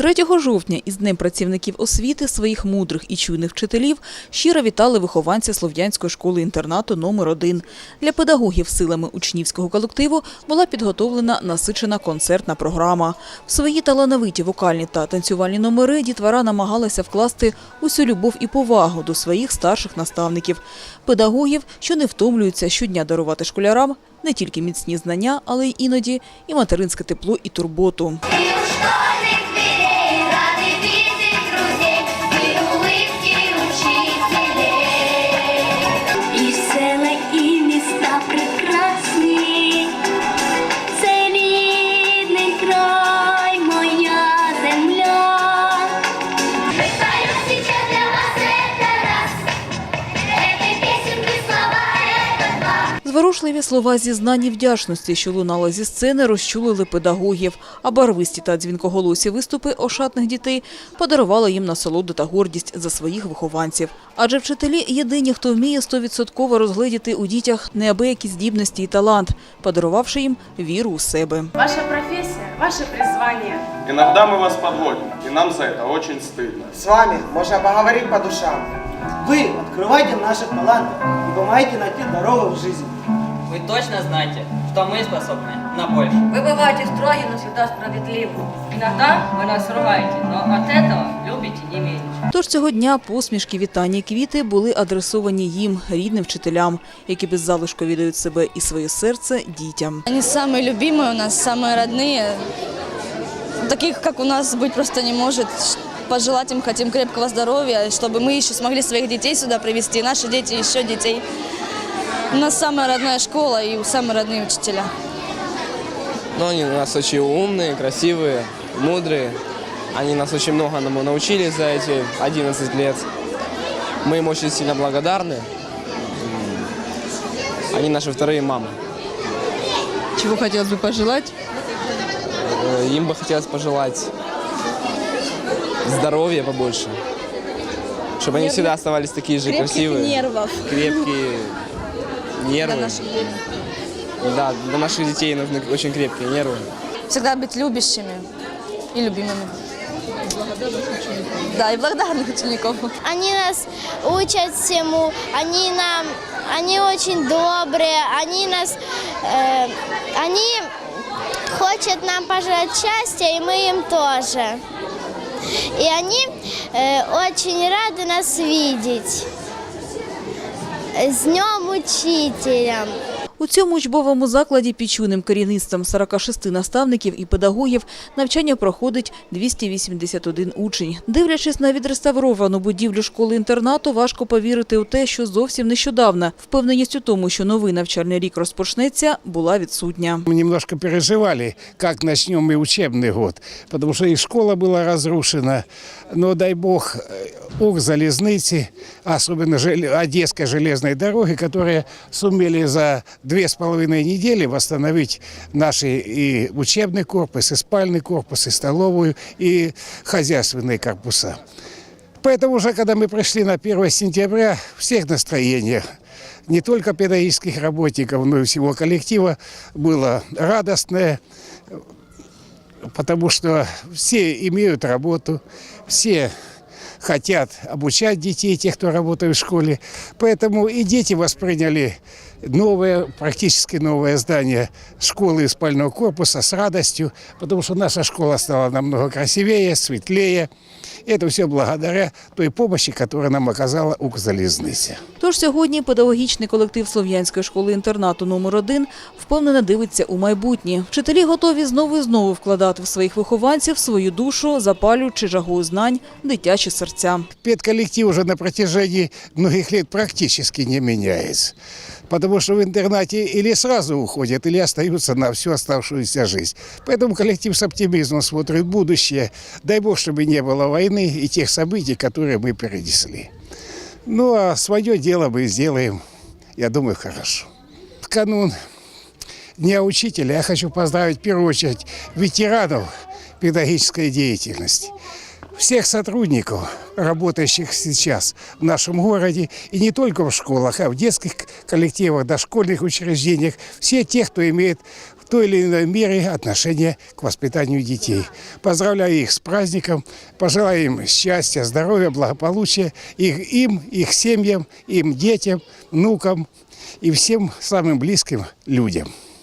3 жовтня із Днем працівників освіти своїх мудрих і чуйних вчителів щиро вітали вихованці Слов'янської школи-інтернату номер 1 Для педагогів силами учнівського колективу була підготовлена насичена концертна програма. В свої талановиті вокальні та танцювальні номери дітвора намагалася вкласти усю любов і повагу до своїх старших наставників, педагогів, що не втомлюються щодня дарувати школярам не тільки міцні знання, але й іноді і материнське тепло і турботу. Зворушливі слова зізнань і вдячності, що лунали зі сцени, розчулили педагогів, а барвисті та дзвінкоголосі виступи ошатних дітей подарували їм насолоду та гордість за своїх вихованців. Адже вчителі єдині, хто вміє стовідсотково розгледіти у дітях неабиякі здібності і талант, подарувавши їм віру у себе. Ваша профессия, ваше призвание. Иногда мы вас подводим, и нам за это очень стыдно. С вами можно поговорить по душам. Вы открывайте наши таланты и помогайте найти дорогу в жизнь. Вы точно знаете, что мы способны на больше. Вы бываете строги, но всегда справедливы. Иногда вы нас ругаете, но от этого любите не меньше. Тож цього дня посмішки, вітання і квіти були адресовані їм, рідним вчителям, які без залишку віддають себе і своє серце дітям. Они самые любимые у нас, самые родные. Таких, как у нас, быть просто не может. Пожелать им хотим крепкого здоровья, чтобы мы еще смогли своих детей сюда привести, наши дети еще детей. У нас самая родная школа и самые родные учителя. Но они у нас очень умные, красивые, мудрые. Они нас очень много нам научили за эти 11 лет. Мы им очень сильно благодарны. Они наши вторые мамы. Чого хотілося б пожелати? Э, Им бы хотелось пожелать здоровья побольше. Чтобы они всегда оставались такие же красивые. нервов. Крепкие нервы. Да, для наших детей нужны очень крепкие нервы. Всегда быть любящими и любимыми. Да, и благодарных учеников. Они нас учат всему, они нам, они очень добрые, они нас, э, они хотят нам пожелать счастья, и мы им тоже. И они э, очень рады нас видеть. С Днем Учителя! У цьому учбовому закладі під чуйним керівництвом 46 наставників і педагогів навчання проходить 281 учень. Дивлячись на відреставровану будівлю школи-інтернату, важко повірити у те, що зовсім нещодавно впевненість у тому, що новий навчальний рік розпочнеться, була відсутня. Мы немножко переживали, как начнем и учебный год, потому что и школа была разрушена. Но дай бог, э, Укрзалезницы, особенно жел- Одесской железной дороги, которые сумели за две с половиной недели восстановить наши и учебный корпус, и спальный корпус, и столовую, и хозяйственные корпуса. Поэтому уже, когда мы пришли на 1 сентября, всех настроениях, не только педагогических работников, но и всего коллектива было радостное, потому что все имеют работу, все хотят обучать детей, тех, кто работает в школе. Поэтому и дети восприняли новое, практически новое здание школы и спального корпуса с радостью, потому что наша школа стала намного красивее, светлее. И это все благодаря той помощи, которую нам оказала Укрзалезница. Тож сьогодні педагогічний колектив Слов'янської школи-інтернату номер 1 впевнено дивиться у майбутнє. Вчителі готові знову і знову вкладати в своїх вихованців свою душу, запалюючи жагою знань, дитячі серця. Педколлектив уже на протяжении многих лет практически не меняется. Потому что в интернате или сразу уходят, или остаются на всю оставшуюся жизнь. Поэтому коллектив с оптимизмом смотрит будущее. Дай бог, чтобы не было войны и тех событий, которые мы перенесли. Ну, а свое дело мы сделаем, я думаю, хорошо. В канун Дня учителя я хочу поздравить в первую очередь ветеранов педагогической деятельности всех сотрудников, работающих сейчас в нашем городе, и не только в школах, а в детских коллективах, дошкольных учреждениях, все те, кто имеет той или иной мере отношение к воспитанию детей. Поздравляю их с праздником, пожелаю им счастья, здоровья, благополучия, их, им, их семьям, им детям, внукам и всем самым близким людям.